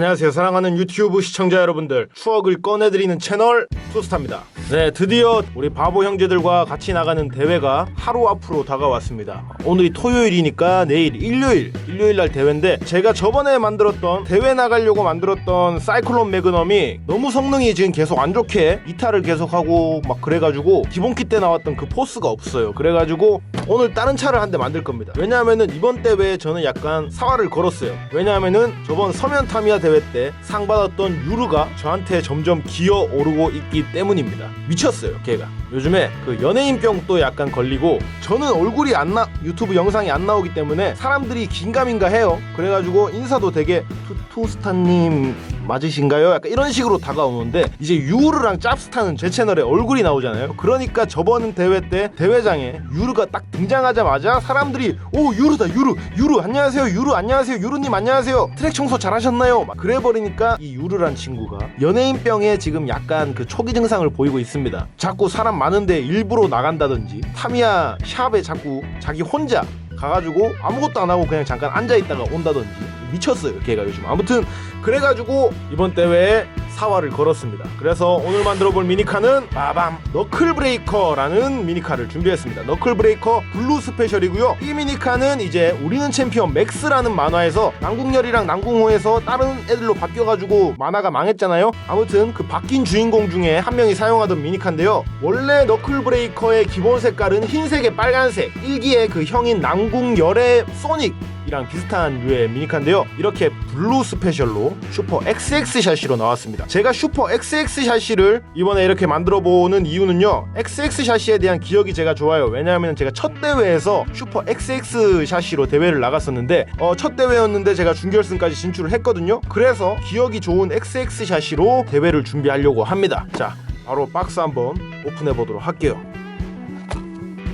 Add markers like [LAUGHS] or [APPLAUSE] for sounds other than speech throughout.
안녕하세요. 사랑하는 유튜브 시청자 여러분들 추억을 꺼내드리는 채널 투스타입니다 네 드디어 우리 바보 형제들과 같이 나가는 대회가 하루 앞으로 다가왔습니다. 오늘이 토요일이니까 내일 일요일 일요일 날 대회인데 제가 저번에 만들었던 대회 나가려고 만들었던 사이클론 매그넘이 너무 성능이 지금 계속 안 좋게 이탈을 계속하고 막 그래가지고 기본키 때 나왔던 그 포스가 없어요. 그래가지고 오늘 다른 차를 한 대 만들 겁니다. 왜냐하면은 이번 대회에 저는 약간 사활을 걸었어요. 왜냐하면은 저번 서면 타미야 대회 때 상 받았던 유르가 저한테 점점 기어 오르고 있기 때문입니다 미쳤어요 걔가 요즘에 그 연예인병 또 약간 걸리고 저는 얼굴이 안 나 유튜브 영상이 안 나오기 때문에 사람들이 긴가민가 해요 그래가지고 인사도 되게 투, 투스타님 맞으신가요? 약간 이런 식으로 다가오는데 이제 유르랑 짭스타는 제 채널에 얼굴이 나오잖아요. 그러니까 저번 대회 때 대회장에 유르가 딱 등장하자마자 사람들이 오 유르다 유르 유르 안녕하세요 유르 안녕하세요 유르님 안녕하세요 트랙 청소 잘하셨나요? 막 그래 버리니까 이 유르란 친구가 연예인병에 지금 약간 그 초기 증상을 보이고 있습니다. 자꾸 사람 많은데 일부러 나간다든지 타미야 샵에 자꾸 자기 혼자 가가지고 아무것도 안 하고 그냥 잠깐 앉아 있다가 온다든지 미쳤어요 걔가 요즘. 아무튼 그래가지고 이번 대회에 사활을 걸었습니다. 그래서 오늘 만들어볼 미니카는 빠밤 너클 브레이커라는 미니카를 준비했습니다. 너클 브레이커 블루 스페셜이고요. 이 미니카는 이제 우리는 챔피언 맥스라는 만화에서 남궁열이랑 남궁호에서 다른 애들로 바뀌어가지고 만화가 망했잖아요. 아무튼 그 바뀐 주인공 중에 한 명이 사용하던 미니카인데요. 원래 너클 브레이커의 기본 색깔은 흰색에 빨간색 일기의 그 형인 남궁열의 소닉 이랑 비슷한 류의 미니카인데요. 이렇게 블루 스페셜로 슈퍼 XX 샤시로 나왔습니다. 제가 슈퍼 XX 샤시를 이번에 이렇게 만들어 보는 이유는요. XX 샤시에 대한 기억이 제가 좋아요. 왜냐하면 제가 첫 대회에서 슈퍼 XX 샤시로 대회를 나갔었는데 어, 첫 대회였는데 제가 준결승까지 진출을 했거든요. 그래서 기억이 좋은 XX 샤시로 대회를 준비하려고 합니다. 자, 바로 박스 한번 오픈해 보도록 할게요.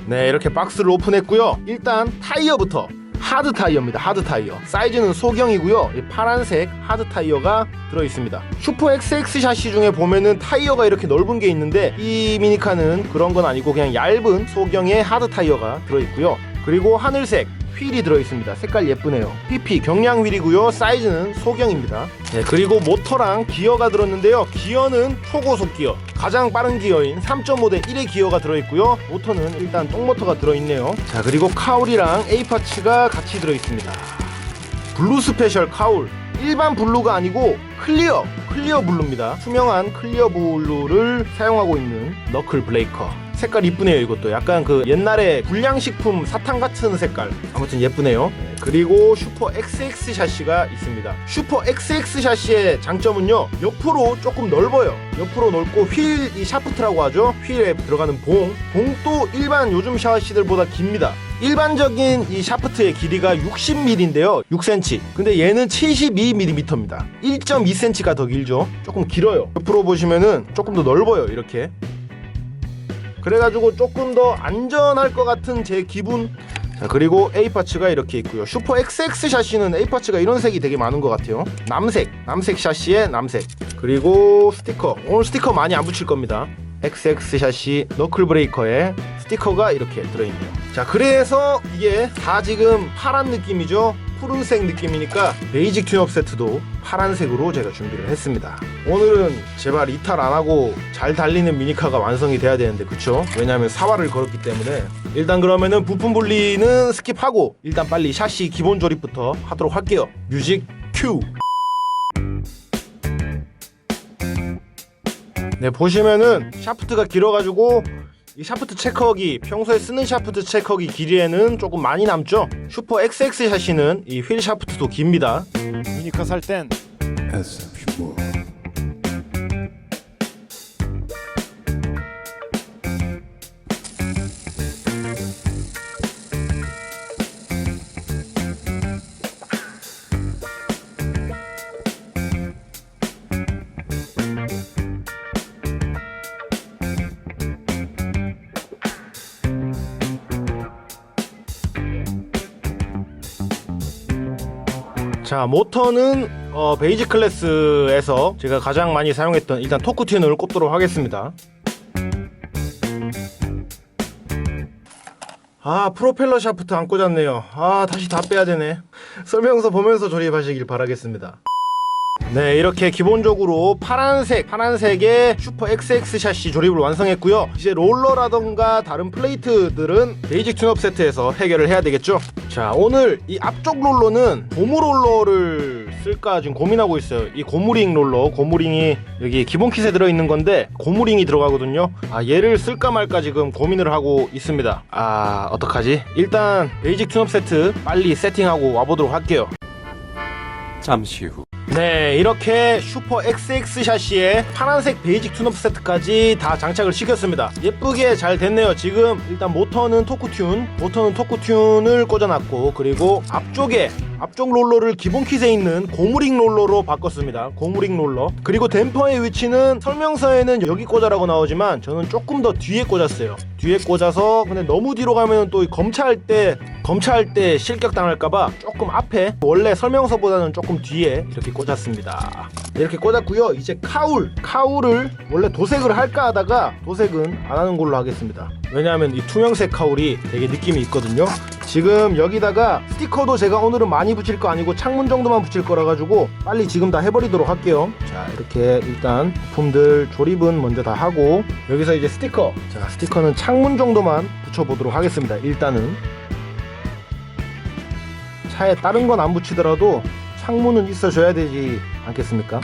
네, 이렇게 박스를 오픈했고요. 일단 타이어부터 하드 타이어입니다. 하드 타이어. 사이즈는 소경이고요. 이 파란색 하드 타이어가 들어 있습니다. 슈퍼 XX 샤시 중에 보면은 타이어가 이렇게 넓은 게 있는데 이 미니카는 그런 건 아니고 그냥 얇은 소경의 하드 타이어가 들어 있고요. 그리고 하늘색 휠이 들어 있습니다. 색깔 예쁘네요. PP 경량 휠이고요. 사이즈는 소경입니다. 네, 그리고 모터랑 기어가 들었는데요. 기어는 초고속 기어. 가장 빠른 기어인 3.5대 1의 기어가 들어 있고요. 모터는 일단 똥모터가 들어 있네요. 자, 그리고 카울이랑 A 파츠가 같이 들어 있습니다. 블루 스페셜 카울. 일반 블루가 아니고 클리어, 클리어 블루입니다. 투명한 클리어 블루를 사용하고 있는 너클 브레이커. 색깔 이쁘네요 이것도. 약간 그 옛날에 불량식품 사탕 같은 색깔. 아무튼 예쁘네요. 네, 그리고 슈퍼 XX 샤시가 있습니다. 슈퍼 XX 샤시의 장점은요 옆으로 조금 넓어요. 옆으로 넓고 휠 이 샤프트라고 하죠. 휠에 들어가는 봉. 봉도 일반 요즘 샤시들보다 깁니다. 일반적인 이 샤프트의 길이가 60mm인데요 6cm 근데 얘는 72mm입니다. 1.2cm가 더 길죠. 조금 길어요. 옆으로 보시면은 조금 더 넓어요 이렇게 그래가지고 조금 더 안전할 것 같은 제 기분. 자 그리고 A 파츠가 이렇게 있고요. 슈퍼 XX 샤시는 A 파츠가 이런 색이 되게 많은 것 같아요. 남색 남색 샤시에 남색. 그리고 스티커. 오늘 스티커 많이 안 붙일 겁니다. XX 샤시 너클 브레이커에 스티커가 이렇게 들어있네요. 자 그래서 이게 다 지금 파란 느낌이죠 푸른색 느낌이니까 베이직 튠업 세트도 파란색으로 제가 준비를 했습니다. 오늘은 제발 이탈 안하고 잘 달리는 미니카가 완성이 돼야 되는데 그쵸? 왜냐하면 사활을 걸었기 때문에. 일단 그러면은 부품 분리는 스킵하고 일단 빨리 샤시 기본 조립부터 하도록 할게요. 뮤직 큐. 네 보시면은 샤프트가 길어가지고 이 샤프트 체커기 평소에 쓰는 샤프트 체커기 길이에는 조금 많이 남죠? 슈퍼 XX 샤시는 이 휠 샤프트도 깁니다. 미니카 살땐 자 모터는 어, 베이직 클래스에서 제가 가장 많이 사용했던 일단 토크 튠을 꼽도록 하겠습니다. 아 프로펠러 샤프트 안 꽂았네요. 아 다시 다 빼야 되네. [LAUGHS] 설명서 보면서 조립하시길 바라겠습니다 네 이렇게 기본적으로 파란색 파란색의 슈퍼 XX 샷시 조립을 완성했고요. 이제 롤러라던가 다른 플레이트들은 베이직 튠업 세트에서 해결을 해야 되겠죠? 자 오늘 이 앞쪽 롤러는 고무 롤러를 쓸까 지금 고민하고 있어요. 이 고무링 롤러 고무링이 여기 기본 킷에 들어있는 건데 고무링이 들어가거든요. 아 얘를 쓸까 말까 지금 고민을 하고 있습니다. 아 어떡하지? 일단 베이직 튠업 세트 빨리 세팅하고 와보도록 할게요. 잠시 후. 네 이렇게 슈퍼 XX 샤시에 파란색 베이직 튠업 세트까지 다 장착을 시켰습니다. 예쁘게 잘 됐네요. 지금 일단 모터는 토크튠 모터는 토크튠을 꽂아놨고 그리고 앞쪽에 앞쪽 롤러를 기본 킷에 있는 고무링 롤러로 바꿨습니다. 고무링 롤러. 그리고 댐퍼의 위치는 설명서에는 여기 꽂아라고 나오지만 저는 조금 더 뒤에 꽂았어요. 뒤에 꽂아서 근데 너무 뒤로 가면 또 검차할 때 검차할 때 실격 당할까봐 조금 앞에 원래 설명서보다는 조금 뒤에 이렇게 꽂았습니다. 이렇게 꽂았고요. 이제 카울. 카울을 원래 도색을 할까 하다가 도색은 안 하는 걸로 하겠습니다 왜냐하면 이 투명색 카울이 되게 느낌이 있거든요. 지금 여기다가 스티커도 제가 오늘은 많이 붙일 거 아니고 창문 정도만 붙일 거라 가지고 빨리 지금 다 해버리도록 할게요. 자 이렇게 일단 부품들 조립은 먼저 다 하고 여기서 이제 스티커. 자 스티커는 창문 정도만 붙여보도록 하겠습니다. 일단은. 차에 다른 건 안 붙이더라도 창문은 있어줘야 되지 않겠습니까?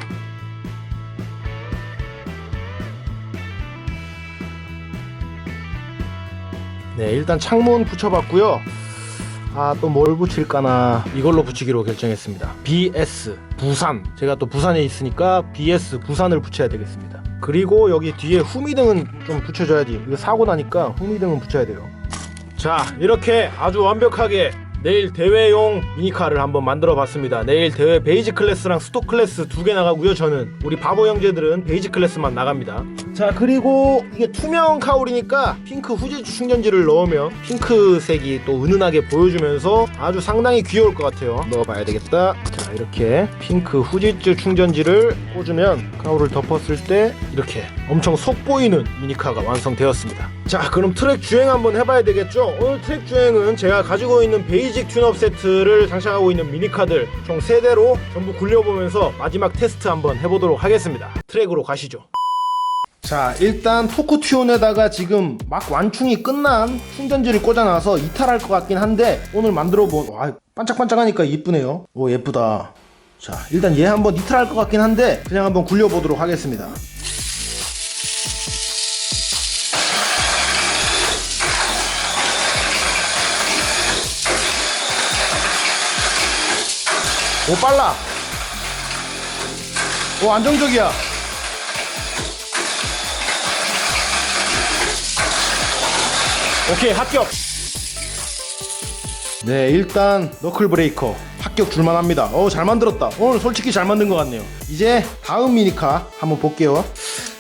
네, 일단 창문 붙여봤고요. 아, 또 뭘 붙일까나 이걸로 붙이기로 결정했습니다. BS 부산. 제가 또 부산에 있으니까 BS 부산을 붙여야 되겠습니다. 그리고 여기 뒤에 후미등은 좀 붙여줘야지. 이거 사고 나니까 후미등은 붙여야 돼요. 자 이렇게 아주 완벽하게 내일 대회용 미니카를 한번 만들어 봤습니다. 내일 대회 베이지 클래스랑 스톡 클래스 두 개 나가고요 저는. 우리 바보 형제들은 베이지 클래스만 나갑니다. 자 그리고 이게 투명 카울이니까 핑크 후지 충전지를 넣으면 핑크색이 또 은은하게 보여주면서 아주 상당히 귀여울 것 같아요. 넣어봐야 되겠다 자 이렇게 핑크 후지즈 충전지를 꽂으면 카울을 덮었을 때 이렇게 엄청 속 보이는 미니카가 완성되었습니다. 자 그럼 트랙 주행 한번 해봐야 되겠죠? 오늘 트랙 주행은 제가 가지고 있는 베이직 튠업 세트를 장착하고 있는 미니카들 총 3대로 전부 굴려보면서 마지막 테스트 한번 해보도록 하겠습니다. 트랙으로 가시죠 자 일단 토크 튠에다가 지금 막 완충이 끝난 충전지를 꽂아놔서 이탈할 것 같긴 한데 오늘 만들어 본 와, 반짝반짝하니까 이쁘네요. 오 예쁘다. 자 일단 얘 한번 이탈할 것 같긴 한데 그냥 한번 굴려보도록 하겠습니다. 오 빨라. 오 안정적이야 오케이 합격. 네 일단 너클 브레이커 합격 줄만합니다. 어잘 만들었다. 오늘 솔직히 잘 만든 것 같네요. 이제 다음 미니카 한번 볼게요.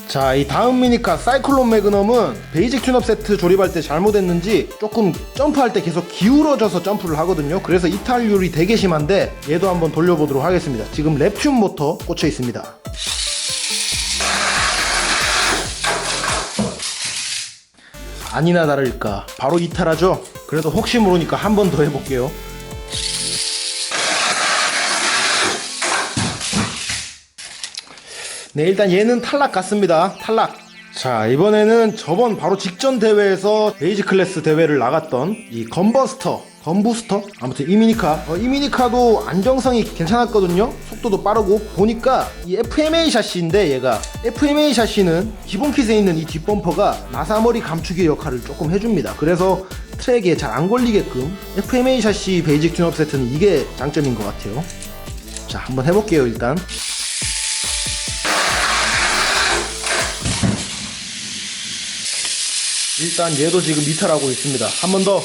자 이 다음 미니카 사이클론 매그넘은 베이직 튠업 세트 조립할 때 잘못했는지 조금 점프할 때 계속 기울어져서 점프를 하거든요. 그래서 이탈률이 되게 심한데 얘도 한번 돌려보도록 하겠습니다. 지금 랩튠 모터 꽂혀 있습니다 아니나 다를까. 바로 이탈하죠? 그래도 혹시 모르니까 한 번 더 해볼게요. 네 일단 얘는 탈락 같습니다. 탈락. 자 이번에는 저번 바로 직전 대회에서 베이지 클래스 대회를 나갔던 이 건버스터 건부스터? 아무튼 이 미니카. 어, 이 미니카도 안정성이 괜찮았거든요. 속도도 빠르고 보니까 이 FMA 샤시인데 얘가. FMA 샤시는 기본 킷에 있는 이 뒷범퍼가 나사머리 감추기 역할을 조금 해줍니다. 그래서 트랙에 잘 안 걸리게끔 FMA 샤시 베이직 튠업 세트는 이게 장점인 것 같아요. 자 한번 해볼게요 일단. 일단 얘도 지금 이탈하고 있습니다. 한 번 더.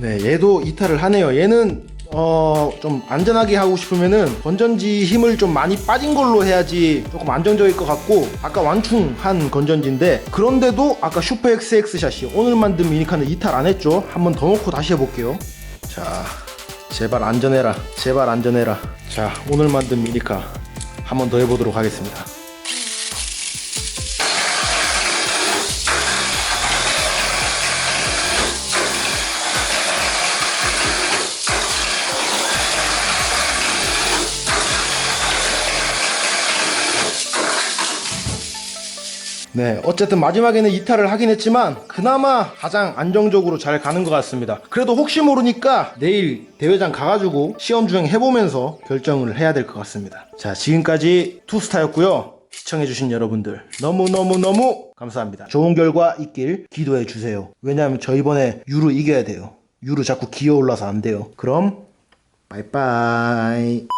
네, 얘도 이탈을 하네요. 얘는 어, 좀 안전하게 하고 싶으면은 건전지 힘을 좀 많이 빠진 걸로 해야지 조금 안정적일 것 같고 아까 완충한 건전지인데 그런데도 아까 슈퍼 XX 샷이 오늘 만든 미니카는 이탈 안 했죠. 한 번더 놓고 다시 해볼게요. 자, 제발 안전해라. 제발 안전해라. 자, 오늘 만든 미니카 한 번 더 해보도록 하겠습니다. 네, 어쨌든 마지막에는 이탈을 하긴 했지만 그나마 가장 안정적으로 잘 가는 것 같습니다. 그래도 혹시 모르니까 내일 대회장 가가지고 시험 주행 해보면서 결정을 해야 될 것 같습니다. 자, 지금까지 투스타였고요. 시청해주신 여러분들 너무너무너무 감사합니다. 좋은 결과 있길 기도해주세요. 왜냐하면 저 이번에 유로 이겨야 돼요. 유로 자꾸 기어 올라서 안 돼요. 그럼 빠이빠이.